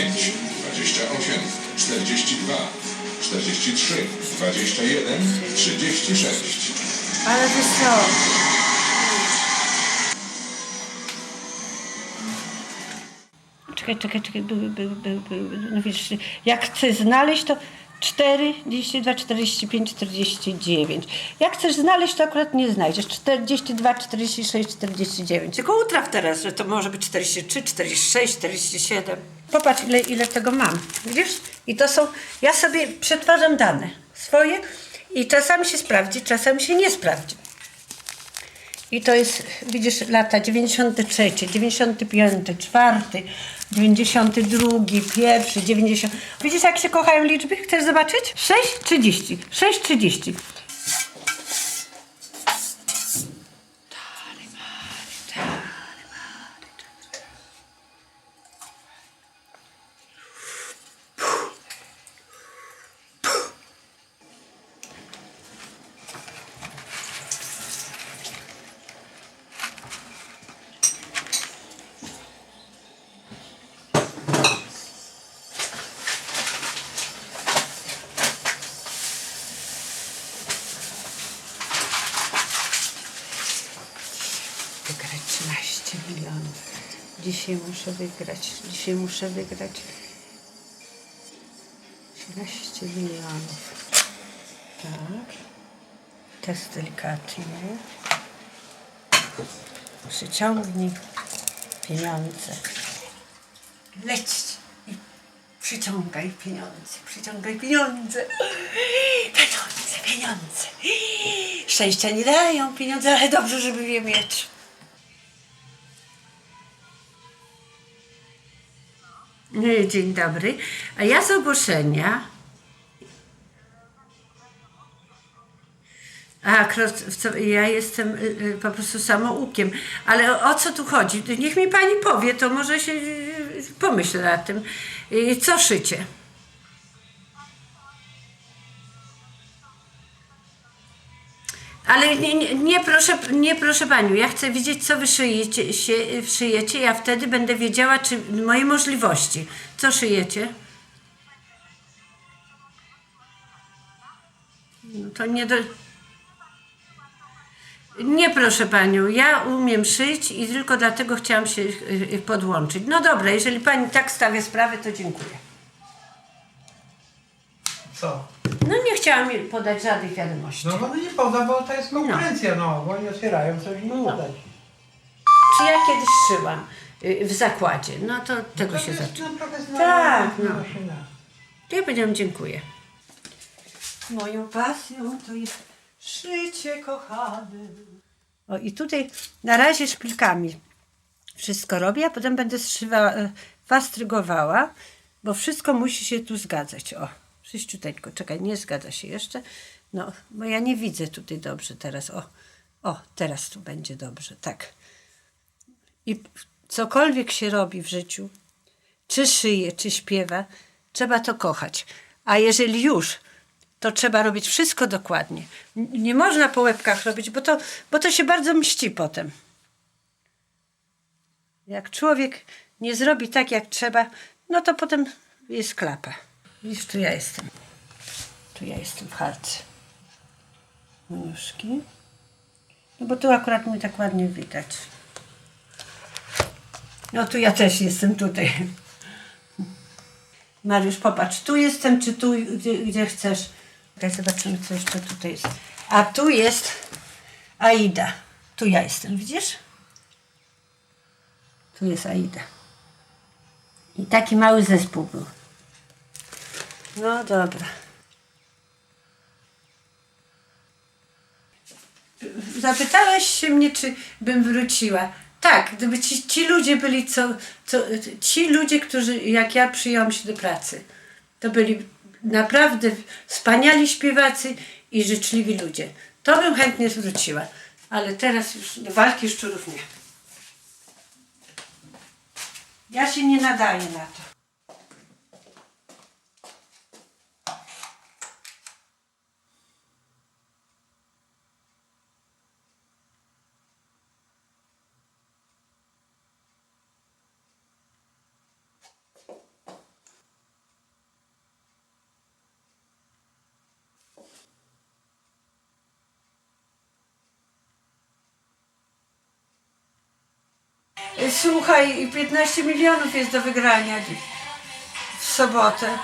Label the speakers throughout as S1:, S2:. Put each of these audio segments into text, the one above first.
S1: 45, 28, 42, 43, 21, 36.
S2: Ale wiesz co? Czekaj, czekaj, czekaj, były, były, były, były. No widzisz, jak chcę znaleźć to 4, 42, 45, 49. Jak chcesz znaleźć, to akurat nie znajdziesz. 42, 46, 49. Tylko utraf teraz, że to może być 43, 46, 47. Popatrz, ile, ile tego mam. Widzisz? I to są, ja sobie przetwarzam dane swoje i czasami się sprawdzi, czasami się nie sprawdzi. I to jest, widzisz, lata 93, 95, 4, 92, 1, 90. Widzisz, jak się kochają liczby? Chcesz zobaczyć? 6, 30. 6, 30. Wygrać 13 milionów. Dzisiaj muszę wygrać. Dzisiaj muszę wygrać 13 milionów. Tak. Test delikatny. Przyciągnij pieniądze. Leć i przyciągaj pieniądze. Przyciągaj pieniądze. Pieniądze, pieniądze. Szczęścia nie dają pieniądze, ale dobrze, żeby je mieć. Dzień dobry. A ja z ogłoszenia. A, ja jestem y, y, po prostu samoukiem. Ale o, co tu chodzi? Niech mi pani powie, to może się y, pomyślę nad tym. Co szycie? Ale nie, nie, nie, proszę, nie proszę panią, ja chcę wiedzieć, co wy szyjecie, się, szyjecie, ja wtedy będę wiedziała, czy moje możliwości. Co szyjecie? No to nie do... Nie proszę panią, ja umiem szyć i tylko dlatego chciałam się y, y, podłączyć. No dobra, jeżeli pani tak stawia sprawę, to dziękuję.
S3: Co?
S2: No nie chciałam mi podać żadnych wiadomości.
S3: No bo nie poda, bo to jest konkurencja, no, bo oni otwierają coś i nie
S2: No.
S3: podać.
S2: Czy ja kiedyś szyłam y, w zakładzie? No to tego się
S3: to jest
S2: zaczęło.
S3: no,
S2: Tak, no. To ja powiedziałam dziękuję. Moją pasją to jest szycie kochane. O i tutaj na razie szpilkami wszystko robię, a potem będę zszywała, e, fastrygowała, bo wszystko musi się tu zgadzać. O, wszyściuteńko, czekaj, nie zgadza się jeszcze. No, bo ja nie widzę tutaj dobrze teraz. O, o, teraz tu będzie dobrze, tak. I cokolwiek się robi w życiu, czy szyje, czy śpiewa, trzeba to kochać. A jeżeli już, to trzeba robić wszystko dokładnie. Nie można po łebkach robić, bo to, bo to się bardzo mści potem. Jak człowiek nie zrobi tak, jak trzeba, no to potem jest klapa. Widzisz, tu ja jestem. Tu ja jestem w harce. Nóżki. No bo tu akurat mi tak ładnie widać. No tu ja też jestem tutaj. Mariusz, popatrz, tu jestem, czy tu, gdzie, gdzie chcesz. Czekaj, zobaczymy, co jeszcze tutaj jest. A tu jest Aida. Tu ja jestem, widzisz? Tu jest Aida. I taki mały zespół był. No dobra. Zapytałeś się mnie, czy bym wróciła. Tak, gdyby ci, ci ludzie byli, co, co, ci ludzie, którzy, jak ja przyjęłam się do pracy, to byli naprawdę wspaniali śpiewacy i życzliwi ludzie. To bym chętnie wróciła, ale teraz już do walki szczurów nie. Ja się nie nadaję na to. Słuchaj, 15 milionów jest do wygrania w sobotę.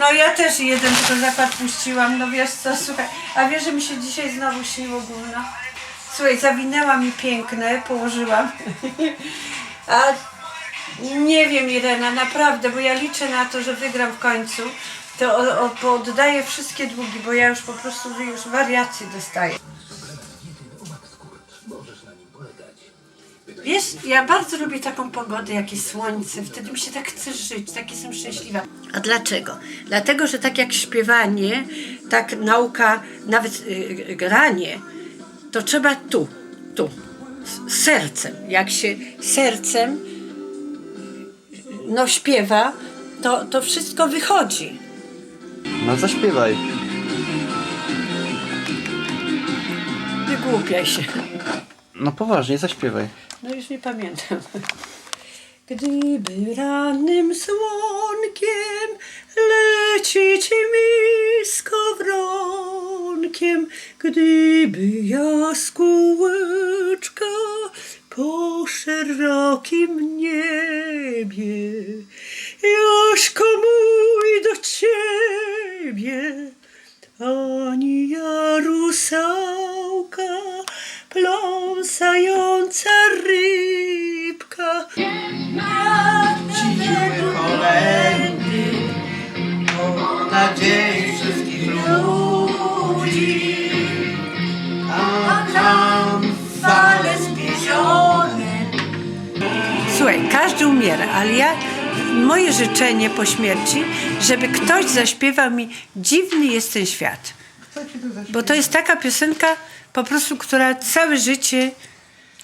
S2: No ja też jeden tylko zakład puściłam, no wiesz co, słuchaj, a wiesz, że mi się dzisiaj znowu śniło gówno? Słuchaj, zawinęła mi piękne, położyłam, a nie wiem Irena, naprawdę, bo ja liczę na to, że wygram w końcu, to o, o, oddaję wszystkie długi, bo ja już po prostu już wariacje dostaję. Wiesz, ja bardzo lubię taką pogodę, jak jest słońce, wtedy mi się tak chce żyć, tak jestem szczęśliwa. A dlaczego? Dlatego, że tak jak śpiewanie, tak nauka, nawet y, granie, to trzeba tu, tu, z sercem. Jak się sercem no śpiewa, to, to wszystko wychodzi.
S4: No zaśpiewaj.
S2: Wygłupiaj się.
S4: No poważnie, zaśpiewaj.
S2: No już nie pamiętam. Gdyby rannym słonkiem lecieć mi skowronkiem, gdyby jaskółeczka po szerokim niebie, Jaśko mój do ciebie, ani ja umiera, ale ja, moje życzenie po śmierci, żeby ktoś zaśpiewał mi Dziwny jest ten świat. Bo to jest taka piosenka po prostu, która całe życie,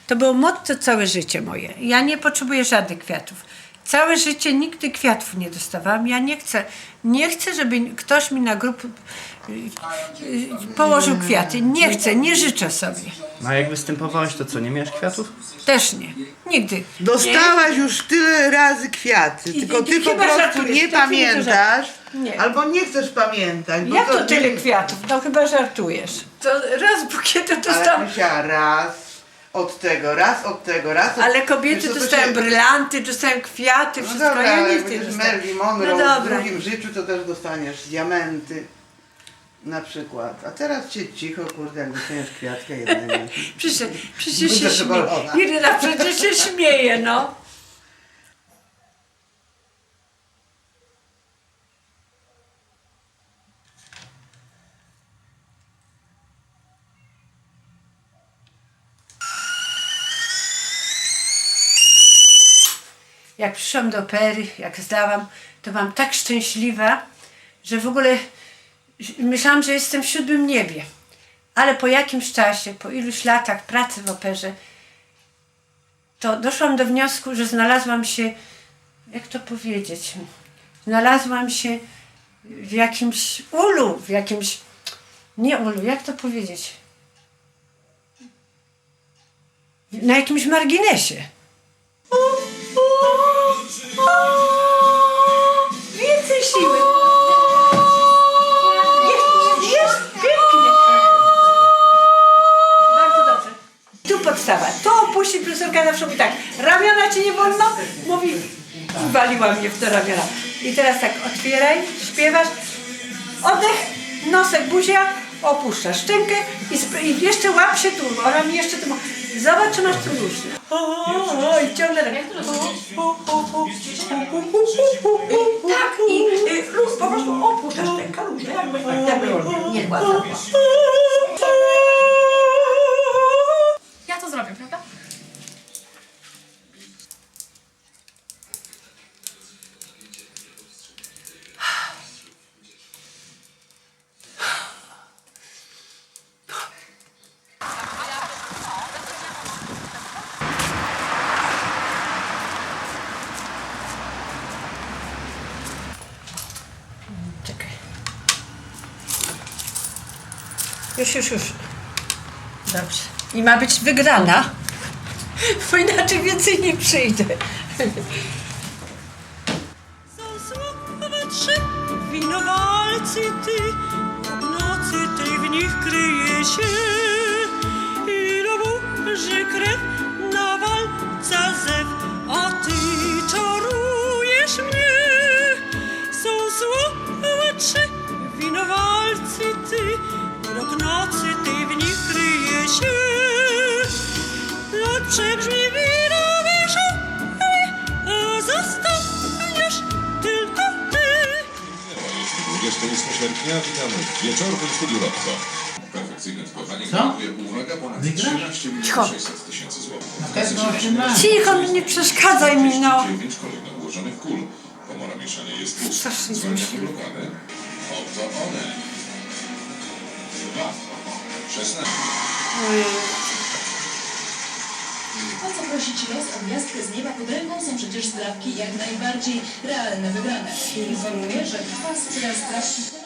S2: to było motto całe życie moje. Ja nie potrzebuję żadnych kwiatów. Całe życie nigdy kwiatów nie dostawałam. Ja nie chcę, nie chcę, żeby ktoś mi na grób y, y, położył kwiaty. Nie chcę, nie życzę sobie.
S4: No a jak występowałaś, to co, nie miałeś kwiatów?
S2: Też nie. Nigdy.
S5: Dostałaś już tyle razy kwiaty,
S2: I-
S5: tylko
S2: i-
S5: ty po
S2: chyba
S5: prostu
S2: żartujesz,
S5: nie
S2: to ty nie
S5: pamiętasz,
S2: Nie.
S5: albo nie chcesz pamiętać. bo
S2: Jak to tyle kwiatów? No chyba żartujesz. To raz bukietu
S5: Ale
S2: dostałam.
S5: Krysia, raz od tego, raz od tego, raz od
S2: Ale kobiety
S5: Wiesz co, to
S2: dostają
S5: się-
S2: brylanty, dostają kwiaty,
S5: No
S2: wszystko.
S5: dobra,
S2: ja
S5: ale
S2: nic nie
S5: będziesz
S2: dostałam.
S5: Marilyn Monroe
S2: No
S5: w
S2: dobra.
S5: drugim życiu, to też dostaniesz diamenty. Na przykład. A teraz cię cicho, kurde, jak dostaniesz kwiatkę jednego.
S2: Przecież, przecież się
S5: Będę
S2: śmieje.
S5: zadowolona.
S2: Irena przecież się śmieje, no. Jak przyszłam do opery, jak zdałam, to byłam tak szczęśliwa, że w ogóle myślałam, że jestem w siódmym niebie. Ale po jakimś czasie, po iluś latach pracy w operze, to doszłam do wniosku, że znalazłam się, jak to powiedzieć, znalazłam się w jakimś ulu, w jakimś, nie ulu, jak to powiedzieć, na jakimś marginesie. To opuści profesorka zawsze mówi tak. Ramiona ci nie wolno? Mówi. Waliła mnie w te ramiona. I teraz tak, otwieraj, śpiewasz. Oddech, nosek, buzia, opuszczasz szczękę i, i jeszcze łap się tu. Ona mi jeszcze tu. Zobacz, czy masz tu. O, i ciągle tak. Tak, i y, luz, po prostu opuszczasz szczękę, luźno, jakby, jakby nie gładza.
S6: Ja
S2: Już, już, już. Dobrze. I ma być wygrana, bo inaczej więcej nie przyjdę.
S7: Winowalcy ty, w nocy tej w nich kryje się. Ilo burzy krew
S1: Uwaga, witamy w wieczornym studiu Lotto. Perfekcyjne gwarantuje uwaga ponad 13 milionów 600 tysięcy złotych.
S3: pewno 18.
S2: Cicho, nie przeszkadzaj mi, no.
S1: 9 kolejno ułożonych kul. Komora mieszania jest pusta.
S2: Strasznie
S1: Zwalniamy blokady. Oto one. Dwa. 16.
S8: Po co prosić los o gwiazdkę z nieba pod ręką są przecież strawki jak najbardziej realne wybrane. Informuję, że trwa sprzedaż strawki